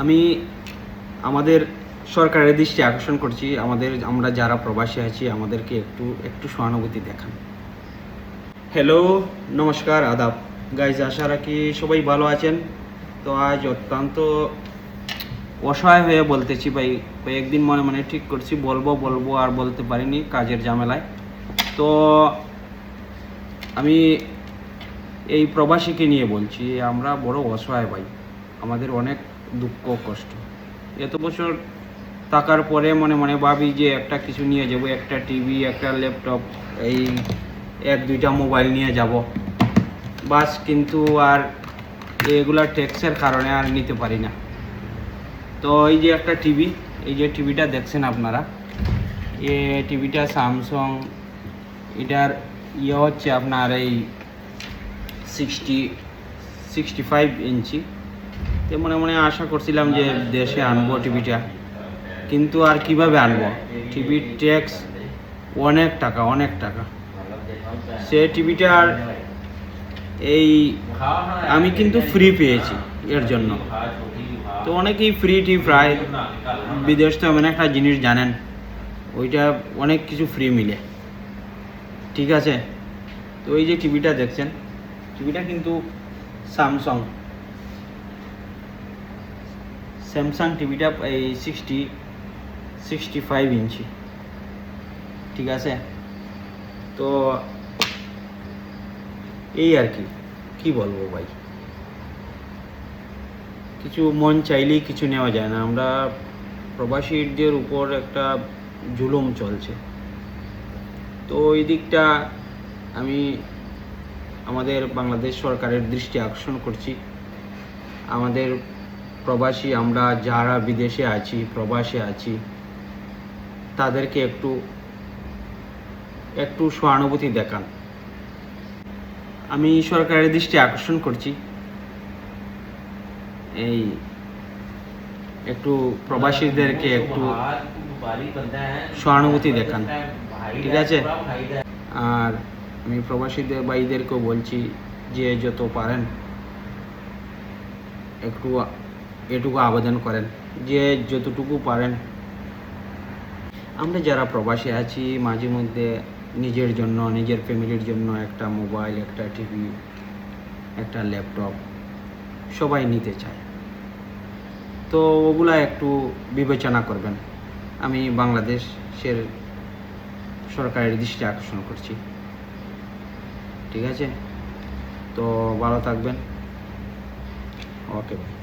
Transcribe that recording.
আমি আমাদের সরকারের দৃষ্টি আকর্ষণ করছি, আমাদের, আমরা যারা প্রবাসী আছি, আমাদেরকে একটু একটু সহানুভূতি দেখান। হ্যালো নমস্কার, আদাব। গাইজ আশা রাখি সবাই ভালো আছেন। তো আজ অত্যন্ত অসহায় হয়ে বলতেছি ভাই কয়েকদিন মনে মনে ঠিক করছি, বলব বলব আর বলতে পারিনি কাজের ঝামেলায়। তো আমি এই প্রবাসীকে নিয়ে বলছি, আমরা বড় অসহায় ভাই। আমাদের অনেক দুঃখ, কষ্ট। এত বছর থাকার পরে মনে মনে ভাবি যে একটা কিছু নিয়ে যাব, একটা টিভি একটা ল্যাপটপ এই এক, দুইটা মোবাইল নিয়ে যাব। বাস কিন্তু আর এগুলা ট্যাক্সের কারণে আর নিতে পারি না। তো এই যে একটা টিভি এই যে টিভিটা দেখছেন আপনারা, এ টিভিটা স্যামসং এটার ইয়ে হচ্ছে আপনার এই সিক্সটি সিক্সটি ফাইভ ইঞ্চি তো মনে মনে আশা করছিলাম যে দেশে আনব টিভিটা। কিন্তু আর কীভাবে আনব? টিভির ট্যাক্স অনেক টাকা অনেক টাকা। সে টিভিটার এই আমি কিন্তু ফ্রি পেয়েছি এর জন্য। তো অনেকেই ফ্রি টি প্রায় বিদেশ তো এমন একটা জিনিস জানেন, ওইটা অনেক কিছু ফ্রি মিলে। ঠিক আছে? তো এই যে টিভিটা দেখছেন, টিভিটা কিন্তু স্যামসাং স্যামসাং টিভিটা এই সিক্সটি সিক্সটি ফাইভ ইঞ্চি ঠিক আছে? তো এই আর কি কি বলব ভাই? কিছু মন চাইলেই কিছু নেওয়া যায় না। আমরা প্রবাসীদের উপর একটা জুলুম চলছে। তো ওই দিকটা আমি আমাদের বাংলাদেশ সরকারের দৃষ্টি আকর্ষণ করছি। আমাদের প্রবাসী আমরা যারা বিদেশে আছি, প্রবাসে আছি, তাদেরকে একটু একটু সহানুভূতি দেখান। আমি সরকারের দৃষ্টি আকর্ষণ করছি। এই, একটু প্রবাসীদেরকে একটু সহানুভূতি দেখান। ঠিক আছে? আর আমি প্রবাসীদের ভাইদেরকেও বলছি যে যত পারেন, একটু এটুকু আবেদন করেন যে যতটুকু পারেন। আমরা যারা প্রবাসী আছি, মাঝে মধ্যে নিজের জন্য, নিজের ফ্যামিলির জন্য একটা মোবাইল, একটা টিভি, একটা ল্যাপটপ সবাই নিতে চায়। তো ওগুলা একটু বিবেচনা করবেন। আমি বাংলাদেশের সরকারের দৃষ্টি আকর্ষণ করছি। ঠিক আছে? তো ভালো থাকবেন। ওকে।